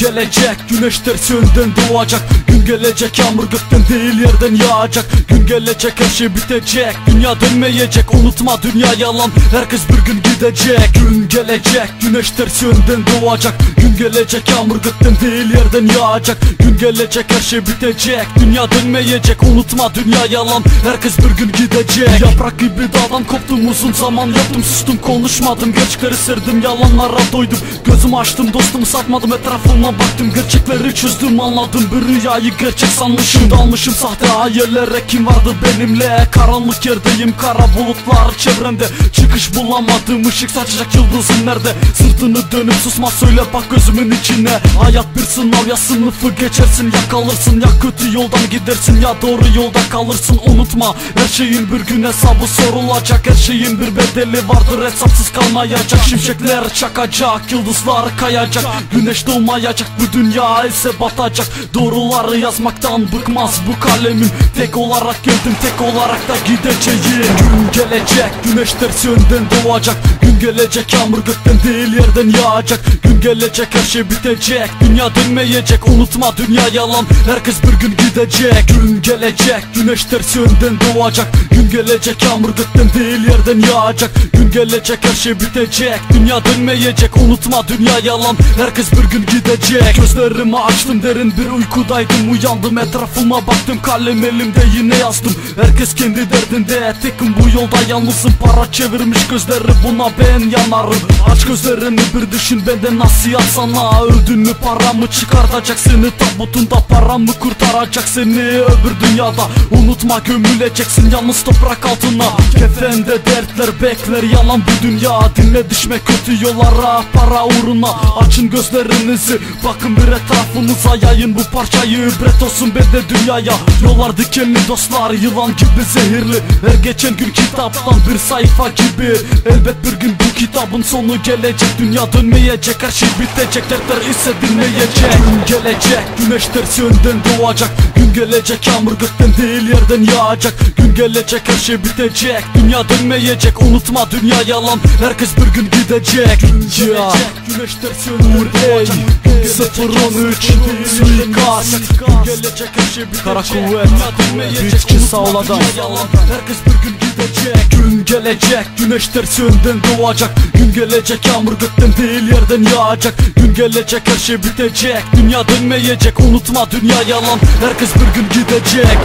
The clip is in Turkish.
gelecek Güneş ters yönden doğacak. Gün gelecek yağmur gökten değil yerden yağacak. Gün gelecek her şey bitecek. Dünya dönmeyecek unutma dünya yalan. Herkes bir gün gidecek. Gün gelecek güneş ters yönden doğacak. Gün gelecek yağmur gökten değil yerden yağacak. Gün gelecek her şey bitecek. Dünya dönmeyecek unutma dünya yalan. Herkes bir gün gidecek. Yaprak gibi dağdan koptum uzun zaman. Yaptım Sustum konuşmadım. Gerçekleri serdim yalanlara doydum. Gözümü açtım dostumu satmadım etrafıma baktım Gerçekleri çözdüm anladım. Bir rüyayı gerçek sanmışım Dalmışım sahte hayallere. Kim vardı benimle? Karanlık yerdeyim kara bulutlar çevremde. Çıkış bulamadım ışık saçacak yıldızın nerede? Sırtını dönüp susma söyle bak gözümün içine. Hayat bir sınav ya sınıfı geçersin ya kalırsın Ya kötü yoldan gidersin ya doğru yolda kalırsın. Unutma her şeyin bir gün hesabı sorulacak. Her şeyin bir bedeli vardır hesapsız kalmayacak. Şimşekler çakacak yıldızlar kayacak. Güneş doğmayacak bu dünya ise batacak. Doğruları yazmaktan bıkmaz bu kalemin. Tek olarak geldim tek olarak da gideceğim. Gün gelecek güneş ters yönden doğacak. Gün gelecek yağmur gökten değil yerden yağacak. Gün gelecek her şey bitecek. Dünya dönmeyecek unutma dünya yalan. Herkes bir gün gidecek. Gün gelecek güneş ters yönden doğacak. Gün gelecek yağmur gökten değil yerden yağacak. Gün gelecek her şey bitecek. Dünya dönmeyecek unutma dünya yalan. Herkes bir gün gidecek Gözlerimi açtım derin bir uykudaydım Uyandım etrafıma baktım kalem elimde yine yazdım. Herkes kendi derdinde tekim bu yolda yalnızım Para çevirmiş gözleri buna ben yanarım. Aç gözlerini bir düşün benden nasihat sana. Öldün mü paramı çıkartacak seni Tabutunda paramı kurtaracak seni. Öbür dünyada unutma gömüleceksin yalnız toprak altına Kefende dertler bekler yalan bu dünya. Dinle düşme kötü yollara para uğruna. Açın gözlerinizi bakın bir etrafınıza Yayın bu parçayı. İbret olsun be de dünyaya. Yollar dikenli dostlar yılan gibi zehirli. Her geçen gün kitaptan bir sayfa gibi. Elbet bir gün bu kitabın sonu gelecek. Dünya dönmeyecek her şey bitecek. Dertler ise dinleyecek. Gün gelecek güneş ters yönden doğacak. Gün gelecek yağmur gökten değil yerden yağacak. Gün gelecek her şey bitecek. Dünya dönmeyecek unutma dünya yalan. Herkes bir gün gidecek. Ya Güneş ters yönden doğacak 013 Suikast gelecek her şey bitecek Kara kuvvet, bitki sağladan. Herkes bir gün gidecek Gün gelecek. Güneş ters yönden doğacak. Gün gelecek yağmur gökten değil yerden yağacak. Gün gelecek her şey bitecek. Dünya dönmeyecek. Unutma dünya yalan. Herkes bir gün gidecek